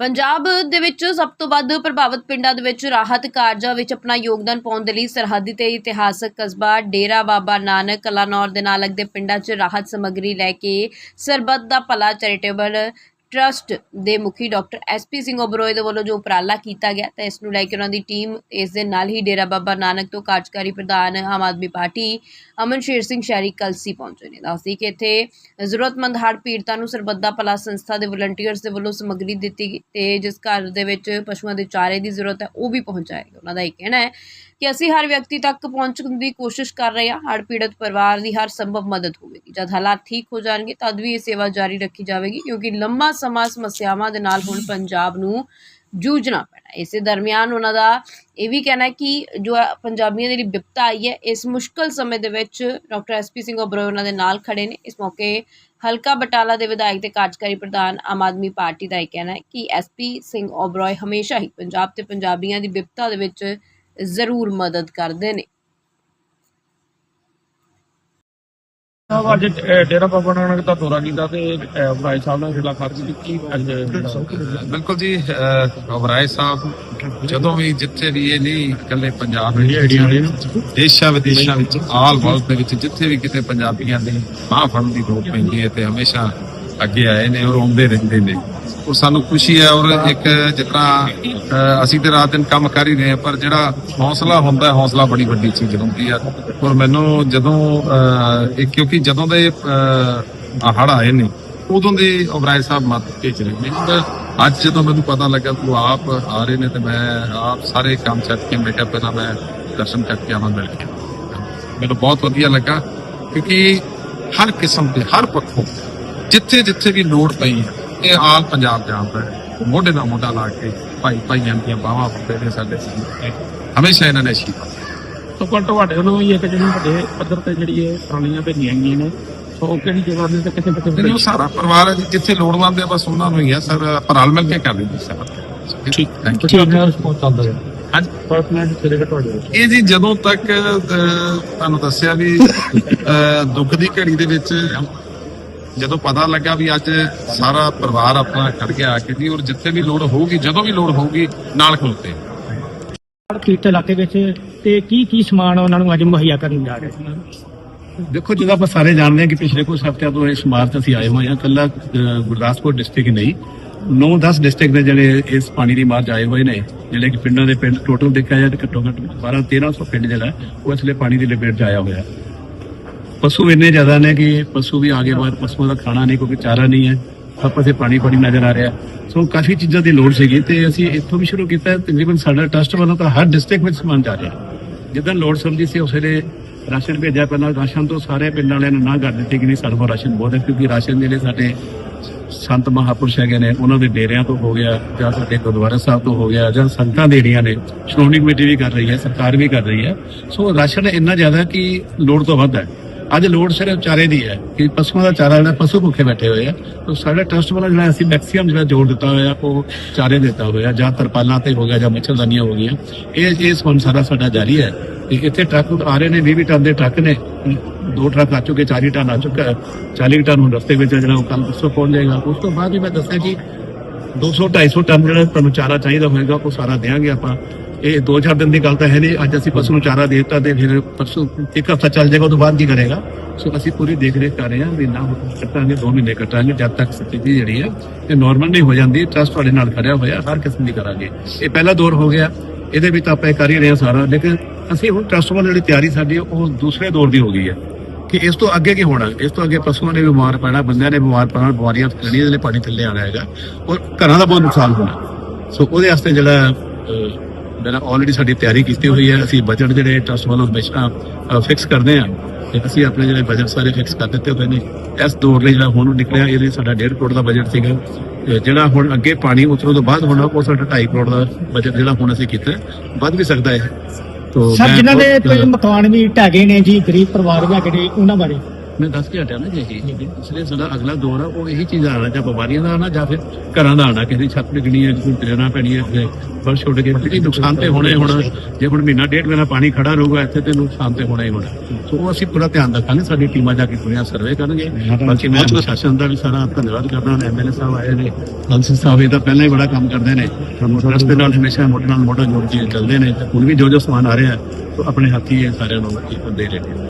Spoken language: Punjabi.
ਪੰਜਾਬ ਦੇ ਵਿੱਚ ਸਭ ਤੋਂ ਵੱਧ ਪ੍ਰਭਾਵਿਤ ਪਿੰਡਾਂ ਦੇ ਵਿੱਚ ਰਾਹਤ ਕਾਰਜਾਂ ਵਿੱਚ ਆਪਣਾ ਯੋਗਦਾਨ ਪਾਉਣ ਦੇ ਲਈ ਸਰਹੱਦੀ ਤੇ ਇਤਿਹਾਸਕ ਕਸਬਾ ਡੇਰਾ ਬਾਬਾ ਨਾਨਕ ਕਲਾਨੌਰ ਦੇ ਨਾਲ ਲੱਗਦੇ ਪਿੰਡਾਂ 'ਚ ਰਾਹਤ ਸਮੱਗਰੀ ਲੈ ਕੇ ਸਰਬੱਤ ਦਾ ਭਲਾ ਚੈਰੀਟੇਬਲ ਟਰਸਟ ਦੇ ਮੁਖੀ ਡਾਕਟਰ ਐਸਪੀ ਸਿੰਘ ਓਬਰੋਏ ਦੇ ਵੱਲੋਂ ਜੋ ਉਪਰਾਲਾ ਕੀਤਾ ਗਿਆ ਤਾਂ ਇਸ ਨੂੰ ਲੈ ਕੇ ਉਹਨਾਂ ਦੀ ਟੀਮ ਇਸ ਦੇ ਨਾਲ ਹੀ ਡੇਰਾ ਬਾਬਾ ਨਾਨਕ ਤੋਂ ਕਾਰਜਕਾਰੀ ਪ੍ਰਧਾਨ ਆਮ ਆਦਮੀ ਪਾਰਟੀ ਅਮਨ ਸ਼ੇਰ ਸਿੰਘ ਸ਼ਹਿਰੀ ਕਲਸੀ ਪਹੁੰਚੇ ਨੇ। ਦੱਸਦੀ ਕਿ ਇੱਥੇ ਜ਼ਰੂਰਤਮੰਦ ਹੜ੍ਹ ਪੀੜਤਾਂ ਨੂੰ ਸਰਬੱਤ ਭਲਾ ਸੰਸਥਾ ਦੇ ਵਲੰਟੀਅਰਸ ਦੇ ਵੱਲੋਂ ਸਮੱਗਰੀ ਦਿੱਤੀ ਗਈ ਤੇ ਜਿਸ ਘਰ ਦੇ ਵਿੱਚ ਪਸ਼ੂਆਂ ਦੇ ਚਾਰੇ ਦੀ ਜ਼ਰੂਰਤ ਹੈ ਉਹ ਵੀ ਪਹੁੰਚਾਏਗਾ ਉਹਨਾਂ ਦਾ ਇਹ ਕਹਿਣਾ ਹੈ ਕਿ ਅਸੀਂ ਹਰ ਵਿਅਕਤੀ ਤੱਕ ਪਹੁੰਚਣ ਦੀ ਕੋਸ਼ਿਸ਼ ਕਰ ਰਹੇ ਹਾਂ, ਹੜ੍ਹ ਪੀੜਤ ਪਰਿਵਾਰ ਦੀ ਹਰ ਸੰਭਵ ਮਦਦ ਹੋਵੇਗੀ ਜਦ ਹਾਲਾਤ ਠੀਕ ਹੋ ਜਾਣਗੇ, ਤਦ ਵੀ ਇਹ ਸੇਵਾ ਜਾਰੀ ਰੱਖੀ ਜਾਵੇਗੀ, ਕਿਉਂਕਿ ਲੰਮਾ ਸਮਾਂ ਸਮੱਸਿਆਵਾਂ ਦੇ ਨਾਲ ਹੁਣ ਪੰਜਾਬ ਨੂੰ ਜੂਝਣਾ ਪੈਣਾ ਹੈ। ਇਸੇ ਦਰਮਿਆਨ ਉਹਨਾਂ ਦਾ ਇਹ ਵੀ ਕਹਿਣਾ ਕਿ ਜੋ ਪੰਜਾਬੀਆਂ ਦੇ ਲਈ ਵਿਪਤਾ ਆਈ ਹੈ, ਇਸ ਮੁਸ਼ਕਲ ਸਮੇਂ ਦੇ ਵਿੱਚ ਡਾਕਟਰ ਐਸਪੀ ਸਿੰਘ ਓਬਰੋਏ ਉਹਨਾਂ ਦੇ ਨਾਲ ਖੜੇ ਨੇ ਇਸ ਮੌਕੇ ਹਲਕਾ ਬਟਾਲਾ ਦੇ ਵਿਧਾਇਕ ਤੇ ਕਾਰਜਕਾਰੀ ਪ੍ਰਧਾਨ ਆਮ ਆਦਮੀ ਪਾਰਟੀ ਦਾ ਇਹ ਕਹਿਣਾ ਹੈ ਕਿ ਐਸਪੀ ਸਿੰਘ ਓਬਰੋਏ ਹਮੇਸ਼ਾ ਹੀ ਪੰਜਾਬ ਤੇ ਪੰਜਾਬੀਆਂ ਦੀ ਵਿਪਤਾ ਦੇ ਵਿੱਚ ਜ਼ਰੂਰ ਮਦਦ ਕਰਦੇ ਨੇ। ਸਾਹਿਬ ਅੱਜ ਅਹ, ਡੇਰਾ ਬਾਬਾ ਨਾਨਕ ਦਾ ਦੌਰਾ ਕੀਤਾ ਤੇ ਅਹ, ਸਾਹਿਬ ਨਾਲ ਮੁਲਾਕਾਤ ਕੀਤੀ। ਕੀ ਅੱਜ ਬਿਲਕੁਲ ਜੀ ਅਵਰਾਏ ਸਾਹਿਬ ਜਦੋਂ ਵੀ ਜਿੱਥੇ ਵੀ ਇਹ ਨਹੀਂ ਇਕੱਲੇ ਪੰਜਾਬ ਵਿੱਚ ਦੇਸ਼ਾਂ ਵਿਦੇਸ਼ਾਂ ਵਿੱਚ ਆਲ ਵਰਲਡ ਦੇ ਵਿੱਚ ਜਿੱਥੇ ਵੀ ਕਿਤੇ ਪੰਜਾਬੀਆਂ ਦੀ ਬਾਹ ਫੜਨ ਦੀ ਲੋੜ ਪੈਂਦੀ ਹੈ ਤੇ ਹਮੇਸ਼ਾ ਅੱਗੇ ਆਏ ਨੇ ਔਰ ਆਉਂਦੇ ਰਹਿੰਦੇ ਨੇ। ਔਰ ਸਾਨੂੰ ਖੁਸ਼ੀ ਹੈ ਔਰ ਇੱਕ ਜਿਤਨਾ ਅਸੀਂ ਤੇ ਰਾਤ ਦਿਨ ਕੰਮ ਕਰ ਹੀ ਰਹੇ ਹਾਂ ਪਰ ਜਿਹੜਾ ਹੌਸਲਾ ਹੁੰਦਾ ਹੈ ਹੌਸਲਾ ਬੜੀ ਵੱਡੀ ਚੀਜ਼ ਹੁੰਦੀ ਆ ਔਰ ਮੈਨੂੰ ਜਦੋਂ ਅਹ, ਇਹ ਕਿਉਂਕਿ ਜਦੋਂ ਦੇ ਹੜ ਆਏ ਨੇ ਉਦੋਂ ਦੇ ਓਬਰਾਏ ਸਾਹਿਬ ਮੱਤ ਭੇਜ ਰਹੇ ਨੇ। ਅੱਜ ਜਦੋਂ ਮੈਨੂੰ ਪਤਾ ਲੱਗਾ ਤੂੰ ਆਪ ਆ ਰਹੇ ਨੇ ਤੇ ਮੈਂ ਆਪ ਸਾਰੇ ਕੰਮ ਛੱਡ ਕੇ ਮੈਂ ਪਹਿਲਾਂ ਮੈਂ ਦਰਸ਼ਨ ਕਰਕੇ ਆਵਾਂ ਮਿਲ ਕੇ। ਮੈਨੂੰ ਬਹੁਤ ਵਧੀਆ ਲੱਗਾ ਕਿਉਂਕਿ ਹਰ ਕਿਸਮ ਦੇ ਹਰ ਪੱਖੋਂ ਜਿੱਥੇ ਜਿੱਥੇ ਵੀ ਲੋੜ ਪਈ ਹੈ ਇਹ ਆਲ ਪੰਜਾਬ ਜਾਣਦਾ ਹੈ। ਮੋਢੇ ਨਾਲ ਮੋਢਾ ਲਾ ਕੇ ਭਾਈ ਭਾਈਆਂ ਦੀਆਂ ਬਾਹਾਂ ਨੇ ਸਾਡੇ ਸਾਹਮਣੇ। ਹਮੇਸ਼ਾ ਇਹਨਾਂ ਨੇ ਸ਼ੀਪਾ ਸੋ ਕੋਲ ਤੁਹਾਡੇ ਵੱਲੋਂ ਵੀ ਇੱਕ ਜਿਹੜੀ ਵੱਡੇ ਪੱਧਰ ਤੇ ਜਿਹੜੀ ਇਹ ਟਰਾਲੀਆਂ ਭੇਜੀਆਂ ਗਈਆਂ ਨੇ ਸੋ ਉਹ ਕਿਹੜੀ ਜਗ੍ਹਾ ਦੇ ਤੇ ਕਿੱਥੇ ਨਹੀਂ ਉਹ ਸਾਰਾ ਪਰਿਵਾਰ ਹੈ ਜਿੱਥੇ ਲੋੜਵੰਦ ਹੈ ਬਸ ਉਹਨਾਂ ਨੂੰ ਹੀ ਹੈ। ਸਰ ਪਰ ਰਲ ਮਿਲ ਕੇ ਕਰ ਲਈ ਸਰ। ਠੀਕ। ਥੈਂਕ ਯੂ ਠੀਕ ਹੈ ਰਿਸਪੌਂਸ ਚੱਲਦਾ ਹੈ ਹਾਂਜੀ। ਪਰਸਨਲ ਤੇਰੇ ਤੁਹਾਡੇ ਇਹ ਜੀ ਜਦੋਂ ਤੱਕ ਤੁਹਾਨੂੰ ਦੱਸਿਆ ਵੀ ਦੁੱਖ ਦੀ ਘੜੀ ਦੇ ਵਿੱਚ ਜਦੋਂ ਪਤਾ ਲੱਗਾ ਵੀ ਅੱਜ ਸਾਰਾ ਪਰਿਵਾਰ ਆਪਣਾ ਖੜ ਗਿਆ ਆ ਕੇ ਜੀ ਔਰ ਜਿੱਥੇ ਵੀ ਲੋੜ ਹੋਊਗੀ ਜਦੋਂ ਵੀ ਲੋੜ ਹੋਊਗੀ ਨਾਲ ਖਲੋਤੇ ਕੀਰਤ ਇਲਾਕੇ ਵਿੱਚ ਤੇ ਕੀ ਕੀ ਸਮਾਨ ਉਹਨਾਂ ਨੂੰ ਅੱਜ ਮੁਹੱਈਆ ਕਰਨ ਜਾ ਰਹੇ ਦੇਖੋ ਜਦੋਂ ਆਪਾਂ ਸਾਰੇ ਜਾਣਦੇ ਹਾਂ ਕਿ ਪਿਛਲੇ ਕੁਝ ਹਫ਼ਤਿਆਂ ਤੋਂ ਇਸ ਮਾਰਚ ਅਸੀਂ ਆਏ ਹੋਏ ਹਾਂ ਕੱਲਾ ਗੁਰਦਾਸਪੁਰ ਡਿਸਟ੍ਰਿਕਟ ਨਹੀਂ 9-10 ਡਿਸਟ੍ਰਿਕਟ ਦੇ ਜਿਹੜੇ ਇਸ ਪਾਣੀ ਦੀ ਮਾਰਚ ਆਏ ਹੋਏ ਨੇ ਜਿਹੜੇ ਕਿ ਪਿੰਡਾਂ ਦੇ ਪਿੰਡ ਟੋਟਲ ਦੇਖਿਆ ਜਾਏ ਤਾਂ ਘੱਟੋ ਘੱਟ 12-1300 ਪਿੰਡ ਜਿਹੜਾ ਉਹ ਇਸ ਲਈ ਪਾਣੀ ਦੀ ਲਪੇਟ 'ਚ ਆਇਆ ਹੋਇਆ ਹੈ। ਪਸ਼ੂ ਇੰਨੇ ਜ਼ਿਆਦਾ ਨੇ ਕਿ ਪਸ਼ੂ ਵੀ ਆਗੇ ਬਾਅਦ ਪਸ਼ੂਆਂ ਦਾ ਖਾਣਾ ਨਹੀਂ, ਕਿਉਂਕਿ ਚਾਰਾ ਨਹੀਂ ਹੈ। ਸਭ ਪਾਸੇ ਪਾਣੀ ਪਾਣੀ ਨਜ਼ਰ ਆ ਰਿਹਾ। ਸੋ ਕਾਫੀ ਚੀਜ਼ਾਂ ਦੀ ਲੋੜ ਸੀਗੀ ਤੇ ਅਸੀਂ ਇੱਥੋਂ ਵੀ ਸ਼ੁਰੂ ਕੀਤਾ। ਤਕਰੀਬਨ ਸਾਡਾ ਟਰਸਟ ਵੱਲੋਂ ਤਾਂ ਹਰ ਡਿਸਟ੍ਰਿਕਟ ਵਿੱਚ ਸਮਾਨ ਜਾ ਰਿਹਾ। ਜਿੱਦਾਂ ਲੋੜ ਸਮਝੀ ਸੀ, ਉਸੇ ਰਾਸ਼ਨ ਭੇਜਿਆ। ਪਹਿਲਾਂ ਰਾਸ਼ਨ ਤੋਂ ਸਾਰੇ ਪਿੰਡਾਂ ਵਾਲਿਆਂ ਨੂੰ ਨਾ ਕਰ ਦਿੱਤੀ ਕਿ ਨਹੀਂ, ਸਾਡੇ ਕੋਲ ਰਾਸ਼ਨ ਬਹੁਤ ਹੈ, ਕਿਉਂਕਿ ਰਾਸ਼ਨ ਜਿਹੜੇ ਸਾਡੇ ਸੰਤ ਮਹਾਪੁਰਸ਼ ਹੈਗੇ ਨੇ। ਉਹਨਾਂ ਦੇ ਡੇਰਿਆਂ ਤੋਂ ਹੋ ਗਿਆ, ਜਾਂ ਸਾਡੇ ਗੁਰਦੁਆਰਾ ਸਾਹਿਬ ਤੋਂ ਹੋ ਗਿਆ, ਜਾਂ ਸੰਤਾਂ ਦੇੜੀਆਂ ਨੇ। ਸ਼੍ਰੋਮਣੀ ਕਮੇਟੀ ਵੀ ਕਰ ਰਹੀ ਹੈ, ਸਰਕਾਰ ਵੀ ਕਰ ਰਹੀ ਹੈ। ਸੋ ਰਾਸ਼ਨ ਇੰਨਾ ਜ਼ਿਆਦਾ ਕਿ ਲੋੜ ਤੋਂ ਵੱਧ ਹੈ। ਅੱਜ ਲੋੜ ਸਿਰਫ ਚਾਰੇ ਦੀ ਹੈ ਕਿ ਪਸ਼ੂਆਂ ਦਾ ਚਾਰਾ ਜਿਹੜਾ ਪਸ਼ੂ ਭੁੱਖੇ ਬੈਠੇ ਹੋਏ ਆ। ਤਾਂ ਸਾਡਾ ਟਰਸਟ ਵਾਲਾ ਜਿਹੜਾ ਅਸੀਂ ਮੈਕਸਿਮਮ ਜਿਹੜਾ ਜੋੜ ਦਿੱਤਾ ਹੋਇਆ, ਉਹ ਚਾਰੇ ਦਿੱਤਾ ਹੋਇਆ, ਜਾਂ ਤਰਪਾਲਾਂ ਤੇ ਹੋ ਗਿਆ, ਜਾਂ ਮੱਛਰਦਾਨੀਆਂ ਹੋ ਗਈਆਂ। ਇਹ ਇਹ ਸਾਰਾ ਸਾਡਾ ਜਾਰੀ ਹੈ ਤੇ ਇੱਥੇ ਟਰੱਕ ਆ ਰਹੇ ਨੇ 20 ਟਨ ਦੇ ਟਰੱਕ ਨੇ। ਦੋ ਟਰੱਕ ਆ ਚੁੱਕੇ 40 ਟਨ ਆ ਚੁੱਕਾ ਹੈ। 40 ਟਨ ਹੁਣ ਰਸਤੇ ਵਿੱਚ ਜਿਹੜਾ ਉਹ ਕੱਲ ਪਰਸੋਂ ਪਹੁੰਚ ਜਾਏਗਾ। ਉਸ ਤੋਂ ਬਾਅਦ ਵੀ ਮੈਂ ਦੱਸਿਆ ਕਿ 200 250 ਟਨ ਜਿਹੜਾ ਤੁਹਾਨੂੰ ਚਾਰਾ ਚਾਹੀਦਾ ਹੋਏਗਾ, ਉਹ ਸਾਰਾ ਦੇਾਂਗੇ ਆਪਾਂ। ਇਹ ਦੋ ਚਾਰ ਦਿਨ ਦੀ ਗੱਲ ਤਾਂ ਹੈ ਨਹੀਂ। ਅੱਜ ਅਸੀਂ ਪਸ਼ੂ ਨੂੰ ਚਾਰਾ ਦੇ ਦਿੱਤਾ ਤੇ ਫਿਰ ਪਰਸੋਂ ਇੱਕ ਹਫ਼ਤਾ ਚੱਲ ਜਾਏਗਾ ਉਹ ਤੋਂ ਬਾਅਦ ਕੀ ਕਰੇਗਾ? ਸੋ ਅਸੀਂ ਪੂਰੀ ਦੇਖ ਰੇਖ ਕਰ ਰਹੇ ਹਾਂ ਵੀ ਨਾ ਕੱਟਾਂਗੇ, ਦੋ ਮਹੀਨੇ ਕੱਟਾਂਗੇ, ਜਦ ਤੱਕ ਸਥਿਤੀ ਜਿਹੜੀ ਹੈ, ਇਹ ਨਾਰਮਲ ਨਹੀਂ ਹੋ ਜਾਂਦੀ। ਟਰਸਟ ਤੁਹਾਡੇ ਨਾਲ ਖੜਿਆ ਹੋਇਆ, ਹਰ ਕਿਸਮ ਦੀ ਕਰਾਂਗੇ। ਇਹ ਪਹਿਲਾ ਦੌਰ ਹੋ ਗਿਆ। ਇਹਦੇ ਵਿੱਚ ਆਪਾਂ ਇਹ ਕਰ ਹੀ ਰਹੇ ਹਾਂ ਸਾਰਾ। ਲੇਕਿਨ ਅਸੀਂ ਹੁਣ ਟਰਸਟ ਵੱਲ ਜਿਹੜੀ ਤਿਆਰੀ ਸਾਡੀ ਉਹ ਦੂਸਰੇ ਦੌਰ ਦੀ ਹੋ ਗਈ ਹੈ। ਕਿ ਇਸ ਤੋਂ ਅੱਗੇ ਕੀ ਹੋਣਾ? ਇਸ ਤੋਂ ਅੱਗੇ ਪਸ਼ੂਆਂ ਨੇ ਬਿਮਾਰ ਪੈਣਾ, ਬੰਦਿਆਂ ਨੇ ਬਿਮਾਰ ਪੈਣਾ, ਬਿਮਾਰੀਆਂ ਫੈਲਣੀਆਂ ਜਿਹਦੇ ਪਾਣੀ ਥੱਲੇ ਆਣਾ ਹੈਗਾ। ਔਰ ਘਰਾਂ ਦਾ ਬਹੁਤ ਨੁਕਸਾਨ ਹੋਣਾ। ਸੋ ਉਹਦੇ ਵਾਸਤੇ ਜਿਹੜਾ ਅਹ, ਜਿਹੜਾ ਆਲਰੇਡੀ ਸਾਡੀ ਤਿਆਰੀ ਕੀਤੀ ਹੋਈ ਹੈ। ਅਸੀਂ ਬਜਟ ਜਿਹੜੇ ਟਰਸਟ ਵੱਲੋਂ ਹਮੇਸ਼ਾ ਫਿਕਸ ਕਰਦੇ ਹਾਂ ਤੇ ਅਸੀਂ ਆਪਣੇ ਜਿਹੜੇ ਬਜਟ ਸਾਰੇ ਫਿਕਸ ਕਰ ਦਿੱਤੇ ਹੋਏ ਨੇ। ਇਸ ਦੌਰ ਲਈ ਜਿਹੜਾ ਹੁਣ ਨਿਕਲਿਆ ਇਹਦੇ ਸਾਡਾ 1.5 ਕਰੋੜ ਦਾ ਬਜਟ ਸੀਗਾ। ਜਿਹੜਾ ਹੁਣ ਅੱਗੇ ਪਾਣੀ ਉਤਰੋਂ ਤੋਂ ਬਾਅਦ ਹੋਣਾ ਉਹ ਸਾਡਾ 2.5 ਕਰੋੜ ਦਾ ਬਜਟ ਜਿਹੜਾ ਹੁਣ ਅਸੀਂ ਕੀਤਾ ਵੱਧ ਵੀ ਸਕਦਾ ਹੈ। ਤੋ ਸਰ ਜਿਨ੍ਹਾਂ ਦੇ ਮਕਾਨ ਵੀ ਢਹਿ ਗਏ ਨੇ ਜੀ ਗਰੀਬ ਪਰਿਵਾਰ ਹੈਗੇ ਨੇ ਉਹਨਾਂ ਬਾਰੇ। ਮੈਂ ਦੱਸ ਕੇ ਹਟਿਆ ਨਾ ਜੀ ਇਹ ਇਸ ਸਾਡਾ ਅਗਲਾ ਦੌਰ ਆ, ਉਹ ਇਹੀ ਚੀਜ਼ ਆਣਾ ਜਾਂ ਬਿਮਾਰੀਆਂ ਦਾ ਆਣਾ ਜਾਂ ਫਿਰ ਘਰਾਂ ਦਾ ਆਣਾ ਕਿਸੇ ਛੱਤ ਡਿੱਗਣੀ ਹੈ, ਕੋਈ ਟਰੇਨਾਂ ਪੈਣੀ ਹੈ ਫਰਸ਼ ਛੁੱਟ ਕੇ, ਕਿਉਂਕਿ ਨੁਕਸਾਨ ਤੇ ਹੋਣੇ ਹੁਣ। ਜੇ ਹੁਣ ਮਹੀਨਾ ਡੇਢ ਮਹੀਨਾ ਪਾਣੀ ਖੜਾ ਰਹੂਗਾ, ਇੱਥੇ ਤੇ ਨੁਕਸਾਨ ਤੇ ਹੋਣਾ ਹੀ ਹੋਣਾ। ਸੋ ਉਹ ਅਸੀਂ ਪੂਰਾ ਧਿਆਨ ਰੱਖਾਂਗੇ, ਸਾਡੀ ਟੀਮਾਂ ਜਾ ਕੇ ਪੂਰੀਆਂ ਸਰਵੇ ਕਰਨਗੇ। ਬਾਕੀ ਮੈਂ ਪ੍ਰਸ਼ਾਸਨ ਦਾ ਵੀ ਸਾਰਾ ਧੰਨਵਾਦ ਕਰਦਾ ਐਮਐਲਏ ਸਾਹਿਬ ਆਏ ਨੇ। ਹੰਸ ਸਾਹਿਬ, ਇਹ ਤਾਂ ਪਹਿਲਾਂ ਹੀ ਬੜਾ ਕੰਮ ਕਰਦੇ ਨੇ। ਰਸਤੇ ਨਾਲ ਹਮੇਸ਼ਾ ਮੋਟਰ ਨਾਲ ਮੋਟਰ ਜੋੜ ਕੇ ਚੱਲਦੇ ਨੇ। ਹੁਣ ਵੀ ਜੋ ਜੋ ਸਮਾਨ ਆ ਰਿਹਾ ਉਹ ਆਪਣੇ ਹੱਥੀ ਇਹ ਸਾਰਿਆਂ ਨੂੰ ਦੇ ਰਹੇ